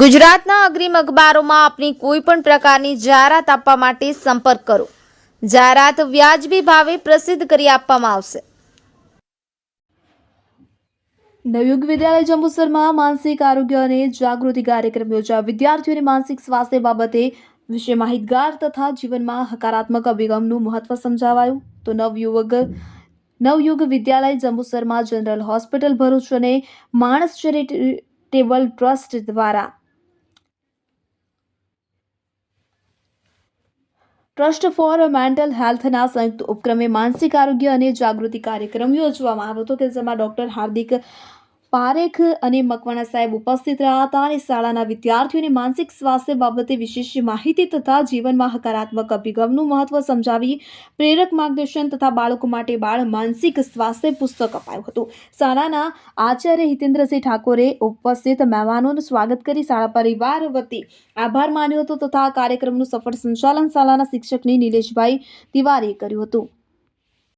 ગુજરાતના અગ્રીમ અખબારોમાં આપની કોઈ પણ પ્રકારની જાહેરાત આપવા માટે સંપર્ક કરો. જાહેરાત વ્યાજબી ભાવે પ્રસિદ્ધ કરી આપવામાં આવશે. નવયુગ વિદ્યાલય જંબુસરમાં માનસિક આરોગ્ય અને જાગૃતિ કાર્યક્રમ યોજા વિદ્યાર્થીઓને માનસિક સ્વાસ્થ્ય બાબતે વિશે માહિતગાર તથા જીવનમાં હકારાત્મક અભિગમનું મહત્વ સમજાવાયું. તો નવયુવક, નવયુગ વિદ્યાલય જંબુસરમાં જનરલ હોસ્પિટલ ભરૂચ અને માણસ ચેરિટેબલ ટ્રસ્ટ દ્વારા ટ્રસ્ટ ફોર મેન્ટલ હેલ્થના સંયુક્ત ઉપક્રમે માનસિક આરોગ્ય અને જાગૃતિ કાર્યક્રમ યોજવામાં આવ્યો હતો, કે જેમાં ડોક્ટર હાર્દિક પારેખ અને મકવાણા સાહેબ ઉપસ્થિત રહ્યા હતા અને શાળાના વિદ્યાર્થીઓને માનસિક સ્વાસ્થ્ય બાબતે વિશેષ માહિતી તથા જીવનમાં હકારાત્મક અભિગમનું મહત્વ સમજાવી પ્રેરક માર્ગદર્શન તથા બાળકો માટે બાળ માનસિક સ્વાસ્થ્ય પુસ્તક અપાયું હતું. શાળાના આચાર્ય હિતેન્દ્રસિંહ ઠાકોરે ઉપસ્થિત મહેમાનોનું સ્વાગત કરી શાળા પરિવાર વતી આભાર માન્યો હતો તથા આ કાર્યક્રમનું સફળ સંચાલન શાળાના શિક્ષકની નિલેશભાઈ તિવારીએ કર્યું હતું.